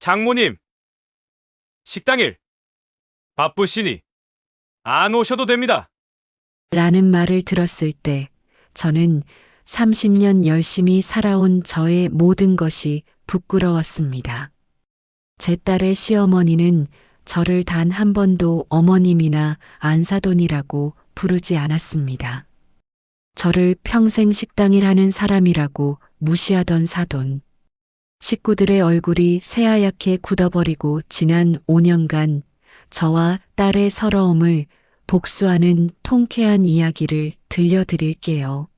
장모님, 식당일 바쁘시니 안 오셔도 됩니다. 라는 말을 들었을 때 저는 30년 열심히 살아온 저의 모든 것이 부끄러웠습니다. 제 딸의 시어머니는 저를 단 한 번도 어머님이나 안사돈이라고 부르지 않았습니다. 저를 평생 식당일 하는 사람이라고 무시하던 사돈. 식구들의 얼굴이 새하얗게 굳어버리고 지난 5년간 저와 딸의 서러움을 복수하는 통쾌한 이야기를 들려드릴게요.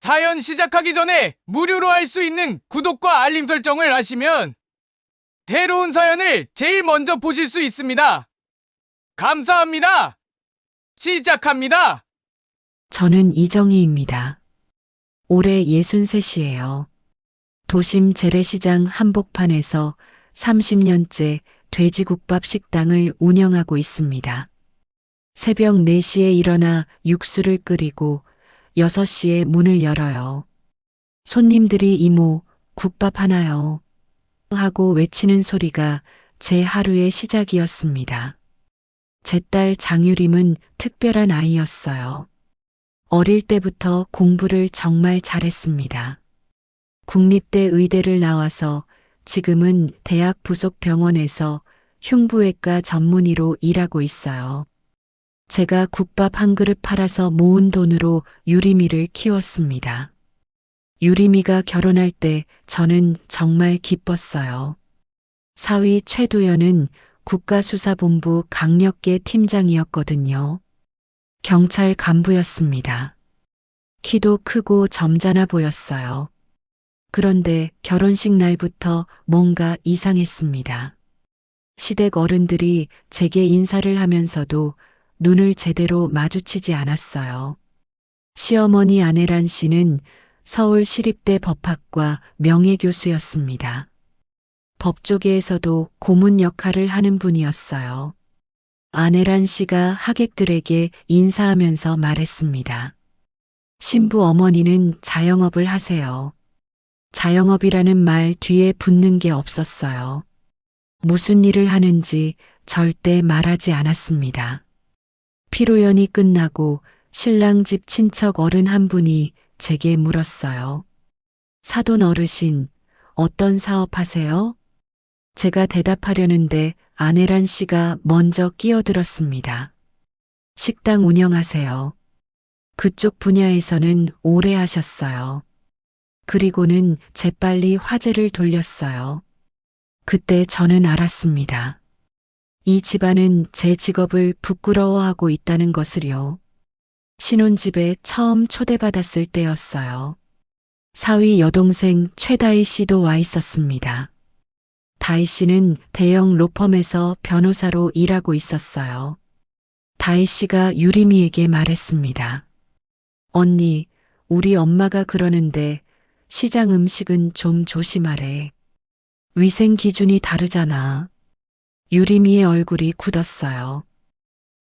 사연 시작하기 전에 무료로 할 수 있는 구독과 알림 설정을 하시면 새로운 사연을 제일 먼저 보실 수 있습니다. 감사합니다. 시작합니다. 저는 이정희입니다. 올해 63이에요. 도심 재래시장 한복판에서 30년째 돼지국밥 식당을 운영하고 있습니다. 새벽 4시에 일어나 육수를 끓이고 6시에 문을 열어요. 손님들이 이모, 국밥 하나요. 하고 외치는 소리가 제 하루의 시작이었습니다. 제 딸 장유림은 특별한 아이였어요. 어릴 때부터 공부를 정말 잘했습니다. 국립대 의대를 나와서 지금은 대학 부속 병원에서 흉부외과 전문의로 일하고 있어요. 제가 국밥 한 그릇 팔아서 모은 돈으로 유리미를 키웠습니다. 유리미가 결혼할 때 저는 정말 기뻤어요. 사위 최도연은 국가수사본부 강력계 팀장이었거든요. 경찰 간부였습니다. 키도 크고 점잖아 보였어요. 그런데 결혼식 날부터 뭔가 이상했습니다. 시댁 어른들이 제게 인사를 하면서도 눈을 제대로 마주치지 않았어요. 시어머니 아내란 씨는 서울 시립대 법학과 명예교수였습니다. 법조계에서도 고문 역할을 하는 분이었어요. 아내란 씨가 하객들에게 인사하면서 말했습니다. 신부 어머니는 자영업을 하세요. 자영업이라는 말 뒤에 붙는 게 없었어요. 무슨 일을 하는지 절대 말하지 않았습니다. 피로연이 끝나고 신랑 집 친척 어른 한 분이 제게 물었어요. 사돈 어르신, 어떤 사업 하세요? 제가 대답하려는데 아내란 씨가 먼저 끼어들었습니다. 식당 운영하세요. 그쪽 분야에서는 오래 하셨어요. 그리고는 재빨리 화제를 돌렸어요. 그때 저는 알았습니다. 이 집안은 제 직업을 부끄러워하고 있다는 것을요. 신혼집에 처음 초대받았을 때였어요. 사위 여동생 최다희 씨도 와 있었습니다. 다희 씨는 대형 로펌에서 변호사로 일하고 있었어요. 다희 씨가 유리미에게 말했습니다. 언니, 우리 엄마가 그러는데 시장 음식은 좀 조심하래. 위생 기준이 다르잖아. 유리미의 얼굴이 굳었어요.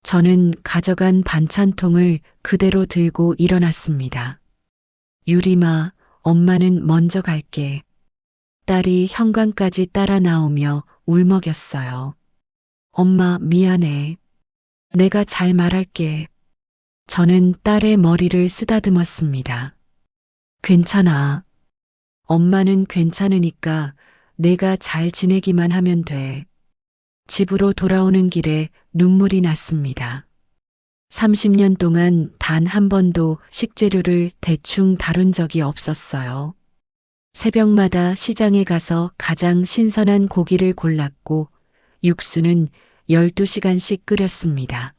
저는 가져간 반찬통을 그대로 들고 일어났습니다. 유리마, 엄마는 먼저 갈게. 딸이 현관까지 따라 나오며 울먹였어요. 엄마, 미안해. 내가 잘 말할게. 저는 딸의 머리를 쓰다듬었습니다. 괜찮아. 엄마는 괜찮으니까 내가 잘 지내기만 하면 돼. 집으로 돌아오는 길에 눈물이 났습니다. 30년 동안 단 한 번도 식재료를 대충 다룬 적이 없었어요. 새벽마다 시장에 가서 가장 신선한 고기를 골랐고 육수는 12시간씩 끓였습니다.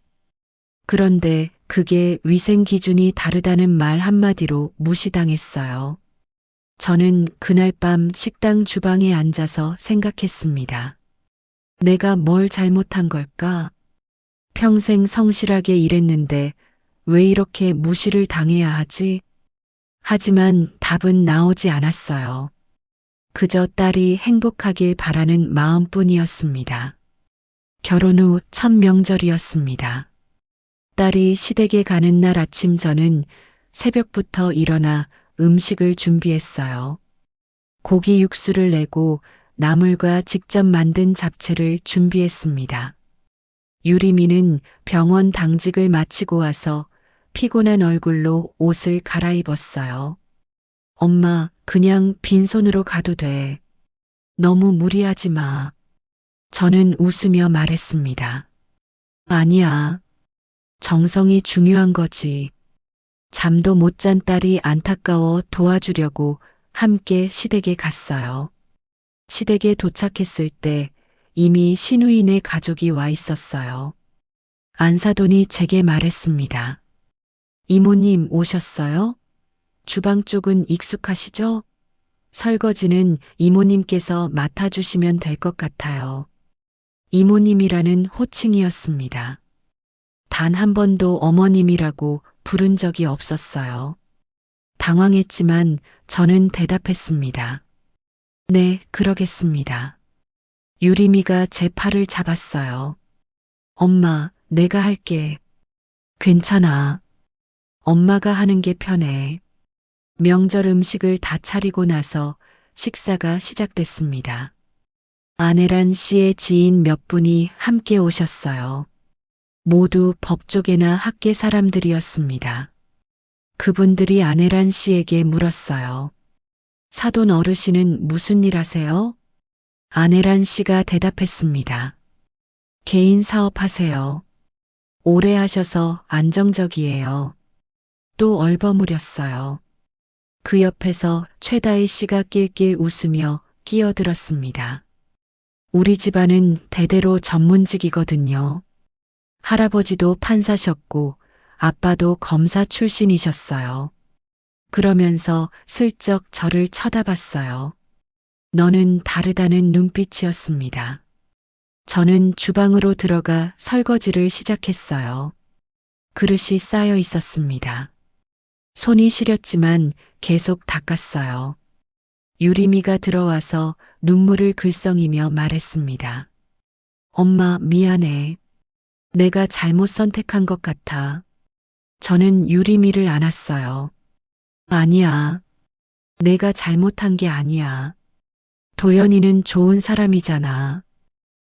그런데 그게 위생 기준이 다르다는 말 한마디로 무시당했어요. 저는 그날 밤 식당 주방에 앉아서 생각했습니다. 내가 뭘 잘못한 걸까? 평생 성실하게 일했는데 왜 이렇게 무시를 당해야 하지? 하지만 답은 나오지 않았어요. 그저 딸이 행복하길 바라는 마음뿐이었습니다. 결혼 후 첫 명절이었습니다. 딸이 시댁에 가는 날 아침 저는 새벽부터 일어나 음식을 준비했어요. 고기 육수를 내고 나물과 직접 만든 잡채를 준비했습니다. 유리미는 병원 당직을 마치고 와서 피곤한 얼굴로 옷을 갈아입었어요. 엄마, 그냥 빈손으로 가도 돼. 너무 무리하지 마. 저는 웃으며 말했습니다. 아니야. 정성이 중요한 거지. 잠도 못 잔 딸이 안타까워 도와주려고 함께 시댁에 갔어요. 시댁에 도착했을 때 이미 신우인의 가족이 와 있었어요. 안사돈이 제게 말했습니다. 이모님 오셨어요? 주방 쪽은 익숙하시죠? 설거지는 이모님께서 맡아주시면 될 것 같아요. 이모님이라는 호칭이었습니다. 단 한 번도 어머님이라고 부른 적이 없었어요. 당황했지만 저는 대답했습니다. 네, 그러겠습니다. 유리미가 제 팔을 잡았어요. 엄마, 내가 할게. 괜찮아. 엄마가 하는 게 편해. 명절 음식을 다 차리고 나서 식사가 시작됐습니다. 아내란 씨의 지인 몇 분이 함께 오셨어요. 모두 법조계나 학계 사람들이었습니다. 그분들이 아내란 씨에게 물었어요. 사돈 어르신은 무슨 일 하세요? 아내란 씨가 대답했습니다. 개인 사업 하세요. 오래 하셔서 안정적이에요. 또 얼버무렸어요. 그 옆에서 최다희 씨가 낄낄 웃으며 끼어들었습니다. 우리 집안은 대대로 전문직이거든요. 할아버지도 판사셨고 아빠도 검사 출신이셨어요. 그러면서 슬쩍 저를 쳐다봤어요. 너는 다르다는 눈빛이었습니다. 저는 주방으로 들어가 설거지를 시작했어요. 그릇이 쌓여 있었습니다. 손이 시렸지만 계속 닦았어요. 유리미가 들어와서 눈물을 글썽이며 말했습니다. 엄마, 미안해. 내가 잘못 선택한 것 같아. 저는 유리미를 안았어요. 아니야. 내가 잘못한 게 아니야. 도연이는 좋은 사람이잖아.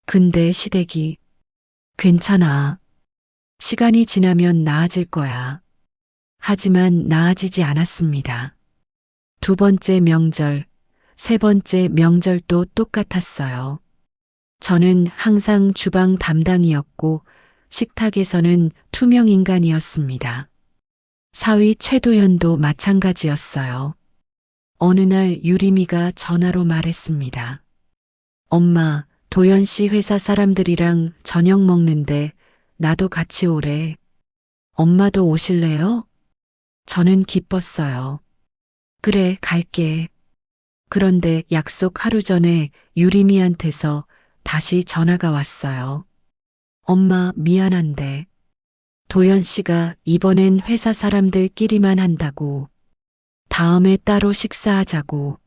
근데 시댁이 괜찮아. 시간이 지나면 나아질 거야. 하지만 나아지지 않았습니다. 두 번째 명절, 세 번째 명절도 똑같았어요. 저는 항상 주방 담당이었고 식탁에서는 투명 인간이었습니다. 사위 최도현도 마찬가지였어요. 어느 날 유리미가 전화로 말했습니다. 엄마, 도현 씨 회사 사람들이랑 저녁 먹는데 나도 같이 오래. 엄마도 오실래요? 저는 기뻤어요. 그래, 갈게. 그런데 약속 하루 전에 유리미한테서 다시 전화가 왔어요. 엄마, 미안한데. 도연 씨가 이번엔 회사 사람들끼리만 한다고. 다음에 따로 식사하자고.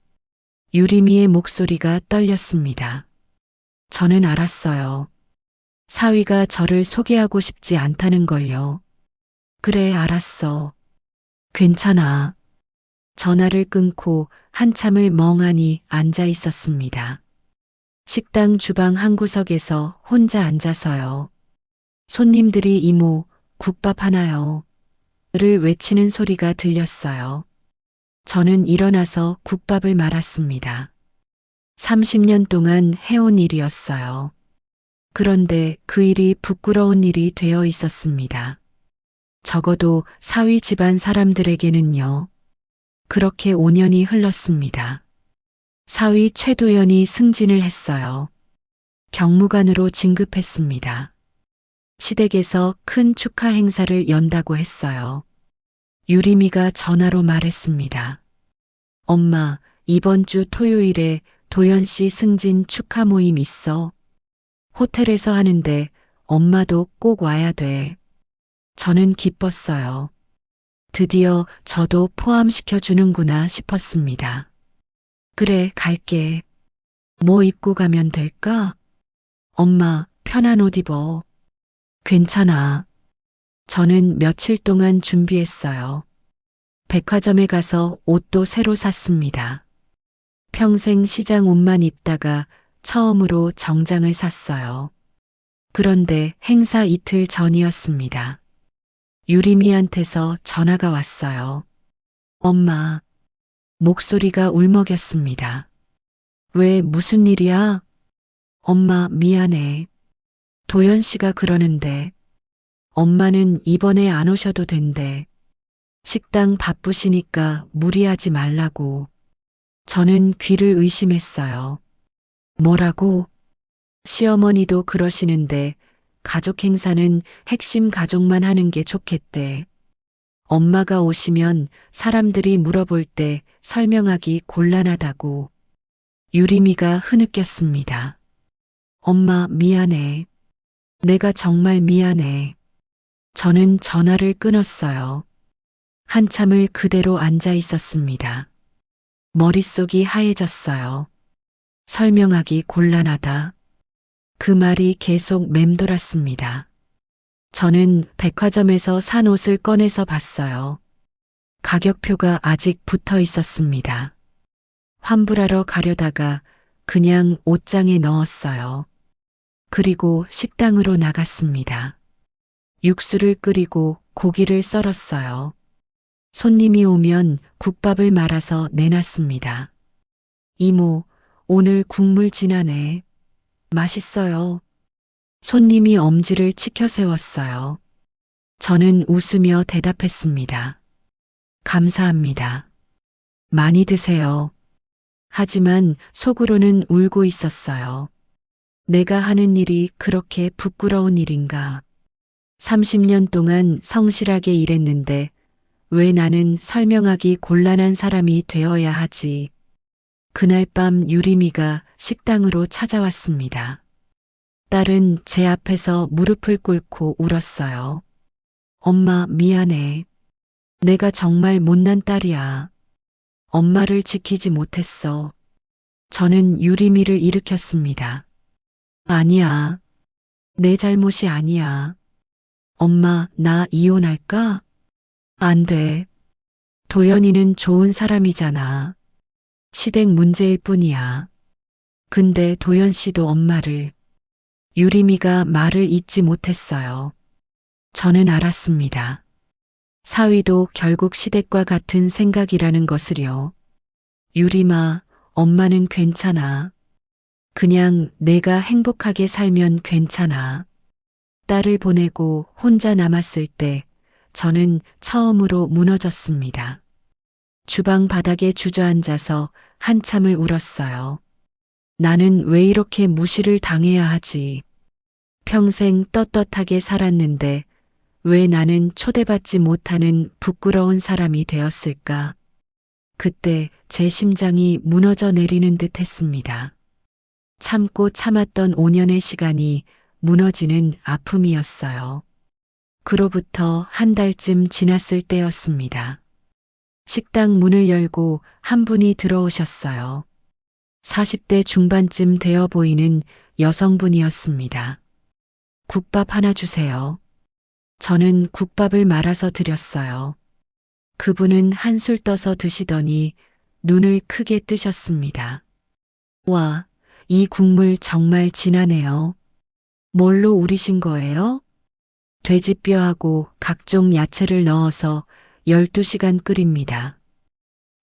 유리미의 목소리가 떨렸습니다. 저는 알았어요. 사위가 저를 소개하고 싶지 않다는 걸요. 그래, 알았어. 괜찮아. 전화를 끊고 한참을 멍하니 앉아 있었습니다. 식당 주방 한 구석에서 혼자 앉아서요. 손님들이 이모, 국밥 하나요. 를 외치는 소리가 들렸어요. 저는 일어나서 국밥을 말았습니다. 30년 동안 해온 일이었어요. 그런데 그 일이 부끄러운 일이 되어 있었습니다. 적어도 사위 집안 사람들에게는요. 그렇게 5년이 흘렀습니다. 사위 최도연이 승진을 했어요. 경무관으로 진급했습니다. 시댁에서 큰 축하 행사를 연다고 했어요. 유리미가 전화로 말했습니다. 엄마, 이번 주 토요일에 도연 씨 승진 축하 모임 있어. 호텔에서 하는데 엄마도 꼭 와야 돼. 저는 기뻤어요. 드디어 저도 포함시켜 주는구나 싶었습니다. 그래, 갈게. 뭐 입고 가면 될까? 엄마, 편한 옷 입어. 괜찮아. 저는 며칠 동안 준비했어요. 백화점에 가서 옷도 새로 샀습니다. 평생 시장 옷만 입다가 처음으로 정장을 샀어요. 그런데 행사 이틀 전이었습니다. 유리미한테서 전화가 왔어요. 엄마. 목소리가 울먹였습니다. 왜 무슨 일이야? 엄마 미안해. 도연 씨가 그러는데 엄마는 이번에 안 오셔도 된대. 식당 바쁘시니까 무리하지 말라고. 저는 귀를 의심했어요. 뭐라고? 시어머니도 그러시는데 가족 행사는 핵심 가족만 하는 게 좋겠대. 엄마가 오시면 사람들이 물어볼 때 설명하기 곤란하다고. 유리미가 흐느꼈습니다. 엄마 미안해. 내가 정말 미안해. 저는 전화를 끊었어요. 한참을 그대로 앉아 있었습니다. 머릿속이 하얘졌어요. 설명하기 곤란하다. 그 말이 계속 맴돌았습니다. 저는 백화점에서 산 옷을 꺼내서 봤어요. 가격표가 아직 붙어 있었습니다. 환불하러 가려다가 그냥 옷장에 넣었어요. 그리고 식당으로 나갔습니다. 육수를 끓이고 고기를 썰었어요. 손님이 오면 국밥을 말아서 내놨습니다. 이모, 오늘 국물 진하네. 맛있어요. 손님이 엄지를 치켜 세웠어요. 저는 웃으며 대답했습니다. 감사합니다. 많이 드세요. 하지만 속으로는 울고 있었어요. 내가 하는 일이 그렇게 부끄러운 일인가. 30년 동안 성실하게 일했는데 왜 나는 설명하기 곤란한 사람이 되어야 하지. 그날 밤 유리미가 식당으로 찾아왔습니다. 딸은 제 앞에서 무릎을 꿇고 울었어요. 엄마 미안해. 내가 정말 못난 딸이야. 엄마를 지키지 못했어. 저는 유리미를 일으켰습니다. 아니야. 내 잘못이 아니야. 엄마, 나 이혼할까? 안 돼. 도연이는 좋은 사람이잖아. 시댁 문제일 뿐이야. 근데 도연 씨도 엄마를. 유리미가 말을 잇지 못했어요. 저는 알았습니다. 사위도 결국 시댁과 같은 생각이라는 것을요. 유리마, 엄마는 괜찮아. 그냥 내가 행복하게 살면 괜찮아. 딸을 보내고 혼자 남았을 때 저는 처음으로 무너졌습니다. 주방 바닥에 주저앉아서 한참을 울었어요. 나는 왜 이렇게 무시를 당해야 하지? 평생 떳떳하게 살았는데 왜 나는 초대받지 못하는 부끄러운 사람이 되었을까? 그때 제 심장이 무너져 내리는 듯 했습니다. 참고 참았던 5년의 시간이 무너지는 아픔이었어요. 그로부터 한 달쯤 지났을 때였습니다. 식당 문을 열고 한 분이 들어오셨어요. 40대 중반쯤 되어 보이는 여성분이었습니다. 국밥 하나 주세요. 저는 국밥을 말아서 드렸어요. 그분은 한술 떠서 드시더니 눈을 크게 뜨셨습니다. 와, 이 국물 정말 진하네요. 뭘로 우리신 거예요? 돼지뼈하고 각종 야채를 넣어서 12시간 끓입니다.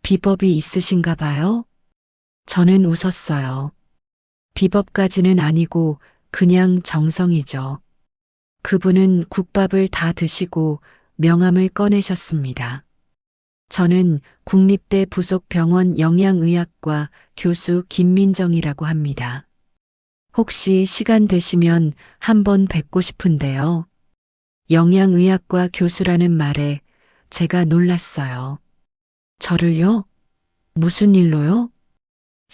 비법이 있으신가 봐요? 저는 웃었어요. 비법까지는 아니고 그냥 정성이죠. 그분은 국밥을 다 드시고 명함을 꺼내셨습니다. 저는 국립대 부속병원 영양의학과 교수 김민정이라고 합니다. 혹시 시간 되시면 한번 뵙고 싶은데요. 영양의학과 교수라는 말에 제가 놀랐어요. 저를요? 무슨 일로요?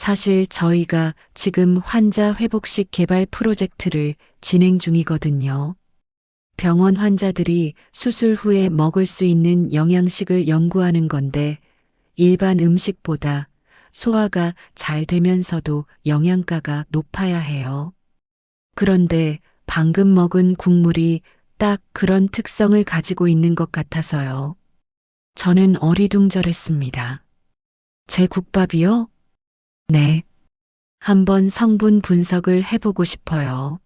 사실 저희가 지금 환자 회복식 개발 프로젝트를 진행 중이거든요. 병원 환자들이 수술 후에 먹을 수 있는 영양식을 연구하는 건데 일반 음식보다 소화가 잘 되면서도 영양가가 높아야 해요. 그런데 방금 먹은 국물이 딱 그런 특성을 가지고 있는 것 같아서요. 저는 어리둥절했습니다. 제 국밥이요? 네. 한번 성분 분석을 해보고 싶어요.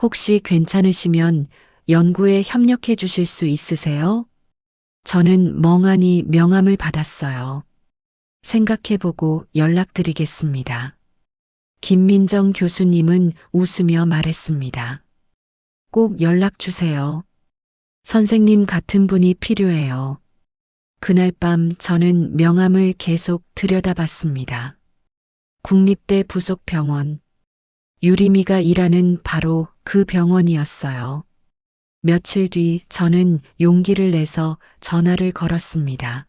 혹시 괜찮으시면 연구에 협력해 주실 수 있으세요? 저는 멍하니 명함을 받았어요. 생각해보고 연락드리겠습니다. 김민정 교수님은 웃으며 말했습니다. 꼭 연락 주세요. 선생님 같은 분이 필요해요. 그날 밤 저는 명함을 계속 들여다봤습니다. 국립대 부속병원. 유리미가 일하는 바로 그 병원이었어요. 며칠 뒤 저는 용기를 내서 전화를 걸었습니다.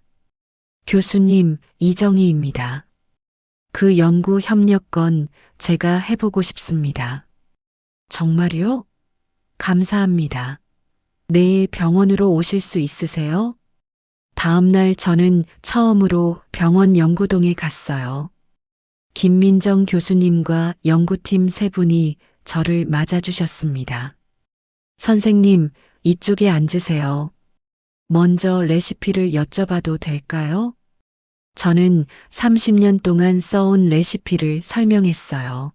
교수님, 이정희입니다. 그 연구 협력건 제가 해보고 싶습니다. 정말요? 감사합니다. 내일 병원으로 오실 수 있으세요? 다음날 저는 처음으로 병원 연구동에 갔어요. 김민정 교수님과 연구팀 세 분이 저를 맞아주셨습니다. 선생님, 이쪽에 앉으세요. 먼저 레시피를 여쭤봐도 될까요? 저는 30년 동안 써온 레시피를 설명했어요.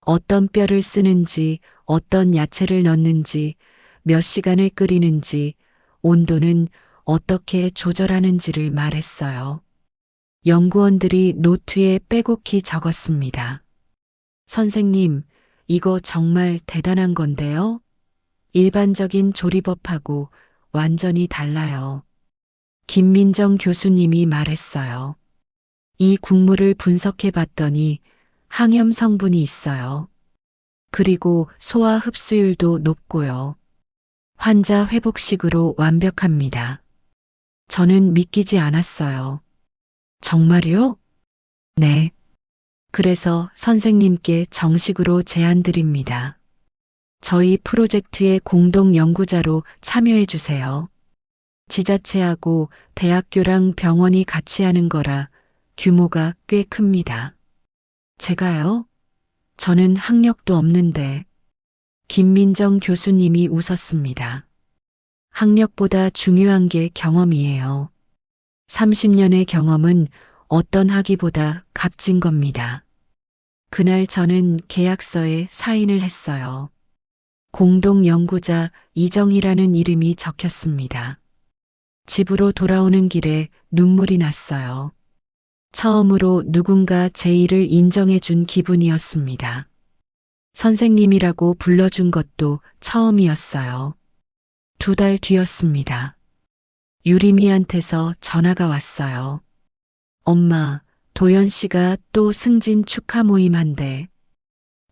어떤 뼈를 쓰는지, 어떤 야채를 넣는지, 몇 시간을 끓이는지, 온도는 어떻게 조절하는지를 말했어요. 연구원들이 노트에 빼곡히 적었습니다. 선생님, 이거 정말 대단한 건데요? 일반적인 조리법하고 완전히 달라요. 김민정 교수님이 말했어요. 이 국물을 분석해 봤더니 항염 성분이 있어요. 그리고 소화 흡수율도 높고요. 환자 회복식으로 완벽합니다. 저는 믿기지 않았어요. 정말요? 네. 그래서 선생님께 정식으로 제안드립니다. 저희 프로젝트의 공동 연구자로 참여해 주세요. 지자체하고 대학교랑 병원이 같이 하는 거라 규모가 꽤 큽니다. 제가요? 저는 학력도 없는데. 김민정 교수님이 웃었습니다. 학력보다 중요한 게 경험이에요. 30년의 경험은 어떤 학위보다 값진 겁니다. 그날 저는 계약서에 사인을 했어요. 공동 연구자 이정이라는 이름이 적혔습니다. 집으로 돌아오는 길에 눈물이 났어요. 처음으로 누군가 제 일을 인정해 준 기분이었습니다. 선생님이라고 불러준 것도 처음이었어요. 두 달 뒤였습니다. 유리미한테서 전화가 왔어요. 엄마, 도연 씨가 또 승진 축하 모임 한대.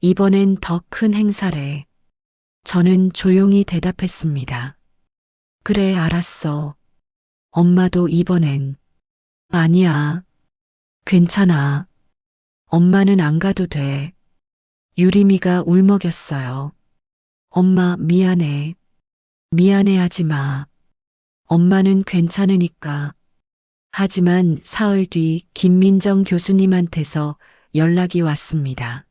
이번엔 더 큰 행사래. 저는 조용히 대답했습니다. 그래, 알았어. 엄마도 이번엔. 아니야. 괜찮아. 엄마는 안 가도 돼. 유리미가 울먹였어요. 엄마, 미안해. 미안해 하지 마. 엄마는 괜찮으니까. 하지만 사흘 뒤 김민정 교수님한테서 연락이 왔습니다.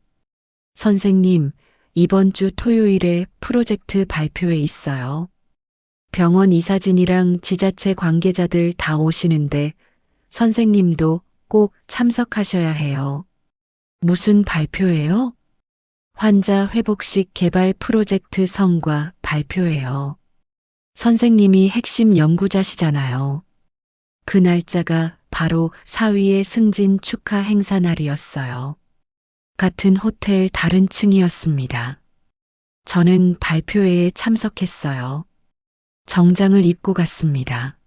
선생님, 이번 주 토요일에 프로젝트 발표회 있어요. 병원 이사진이랑 지자체 관계자들 다 오시는데 선생님도 꼭 참석하셔야 해요. 무슨 발표예요? 환자 회복식 개발 프로젝트 성과 발표예요. 선생님이 핵심 연구자시잖아요. 그 날짜가 바로 사위의 승진 축하 행사 날이었어요. 같은 호텔 다른 층이었습니다. 저는 발표회에 참석했어요. 정장을 입고 갔습니다.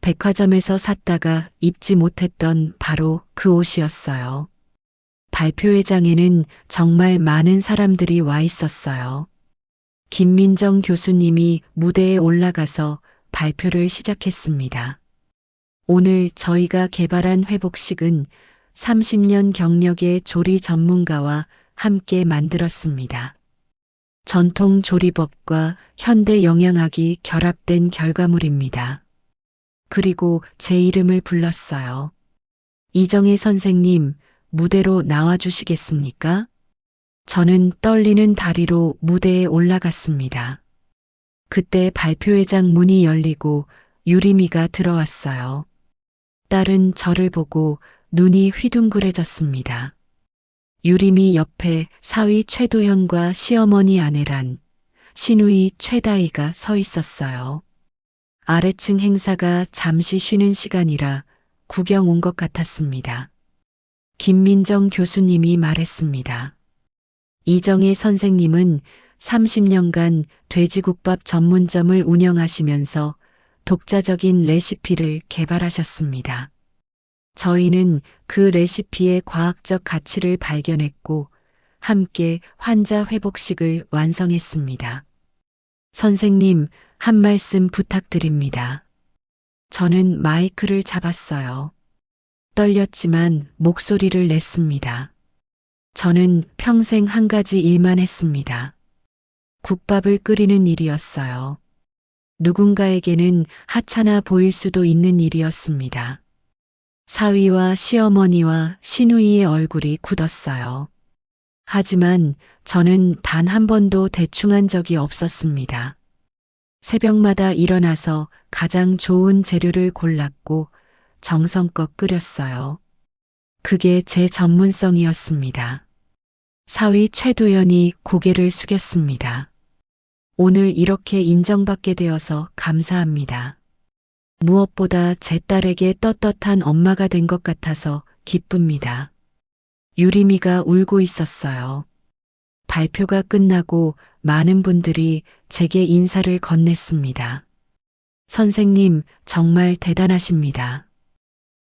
백화점에서 샀다가 입지 못했던 바로 그 옷이었어요. 발표회장에는 정말 많은 사람들이 와 있었어요. 김민정 교수님이 무대에 올라가서 발표를 시작했습니다. 오늘 저희가 개발한 회복식은 30년 경력의 조리 전문가와 함께 만들었습니다. 전통 조리법과 현대 영양학이 결합된 결과물입니다. 그리고 제 이름을 불렀어요. 이정혜 선생님, 무대로 나와 주시겠습니까? 저는 떨리는 다리로 무대에 올라갔습니다. 그때 발표회장 문이 열리고 유리미가 들어왔어요. 딸은 저를 보고 눈이 휘둥그레졌습니다. 유림이 옆에 사위 최도현과 시어머니 아내란 신우이 최다희가 서 있었어요. 아래층 행사가 잠시 쉬는 시간이라 구경 온 것 같았습니다. 김민정 교수님이 말했습니다. 이정혜 선생님은 30년간 돼지국밥 전문점을 운영하시면서 독자적인 레시피를 개발하셨습니다. 저희는 그 레시피의 과학적 가치를 발견했고 함께 환자 회복식을 완성했습니다. 선생님, 한 말씀 부탁드립니다. 저는 마이크를 잡았어요. 떨렸지만 목소리를 냈습니다. 저는 평생 한 가지 일만 했습니다. 국밥을 끓이는 일이었어요. 누군가에게는 하찮아 보일 수도 있는 일이었습니다. 사위와 시어머니와 시누이의 얼굴이 굳었어요. 하지만 저는 단 한 번도 대충한 적이 없었습니다. 새벽마다 일어나서 가장 좋은 재료를 골랐고 정성껏 끓였어요. 그게 제 전문성이었습니다. 사위 최도연이 고개를 숙였습니다. 오늘 이렇게 인정받게 되어서 감사합니다. 무엇보다 제 딸에게 떳떳한 엄마가 된 것 같아서 기쁩니다. 유리미가 울고 있었어요. 발표가 끝나고 많은 분들이 제게 인사를 건넸습니다. 선생님, 정말 대단하십니다.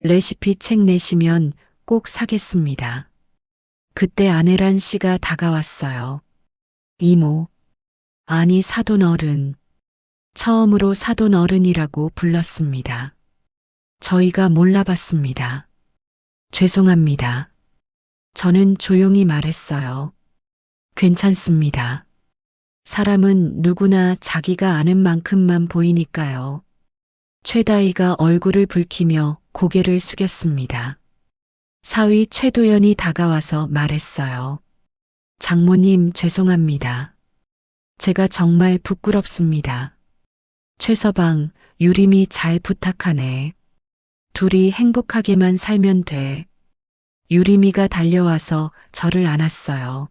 레시피 책 내시면 꼭 사겠습니다. 그때 아내란 씨가 다가왔어요. 이모. 아니, 사돈 어른. 처음으로 사돈 어른이라고 불렀습니다. 저희가 몰라봤습니다. 죄송합니다. 저는 조용히 말했어요. 괜찮습니다. 사람은 누구나 자기가 아는 만큼만 보이니까요. 최다희가 얼굴을 붉히며 고개를 숙였습니다. 사위 최도연이 다가와서 말했어요. 장모님 죄송합니다. 제가 정말 부끄럽습니다. 최서방, 유림이 잘 부탁하네. 둘이 행복하게만 살면 돼. 유림이가 달려와서 저를 안았어요.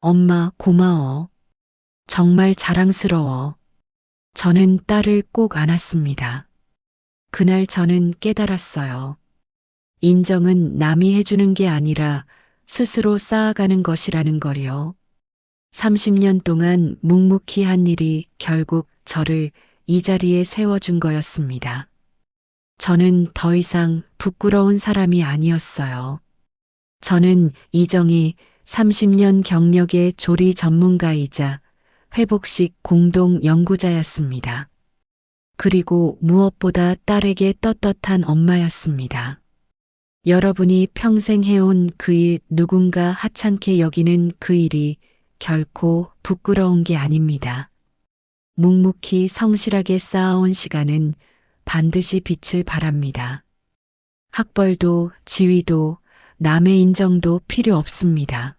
엄마 고마워. 정말 자랑스러워. 저는 딸을 꼭 안았습니다. 그날 저는 깨달았어요. 인정은 남이 해주는 게 아니라 스스로 쌓아가는 것이라는 거요. 30년 동안 묵묵히 한 일이 결국 저를 이 자리에 세워준 거였습니다. 저는 더 이상 부끄러운 사람이 아니었어요. 저는 이정희 30년 경력의 조리 전문가이자 회복식 공동 연구자였습니다. 그리고 무엇보다 딸에게 떳떳한 엄마였습니다. 여러분이 평생 해온 그 일 누군가 하찮게 여기는 그 일이 결코 부끄러운 게 아닙니다. 묵묵히 성실하게 쌓아온 시간은 반드시 빛을 발합니다. 학벌도 지위도 남의 인정도 필요 없습니다.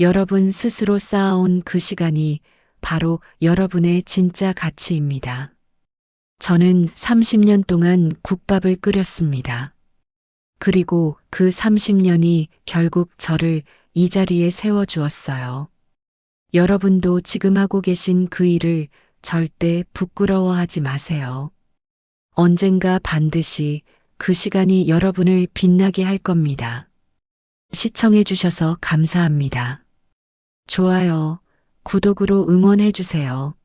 여러분 스스로 쌓아온 그 시간이 바로 여러분의 진짜 가치입니다. 저는 30년 동안 국밥을 끓였습니다. 그리고 그 30년이 결국 저를 이 자리에 세워주었어요. 여러분도 지금 하고 계신 그 일을 절대 부끄러워하지 마세요. 언젠가 반드시 그 시간이 여러분을 빛나게 할 겁니다. 시청해 주셔서 감사합니다. 좋아요, 구독으로 응원해 주세요.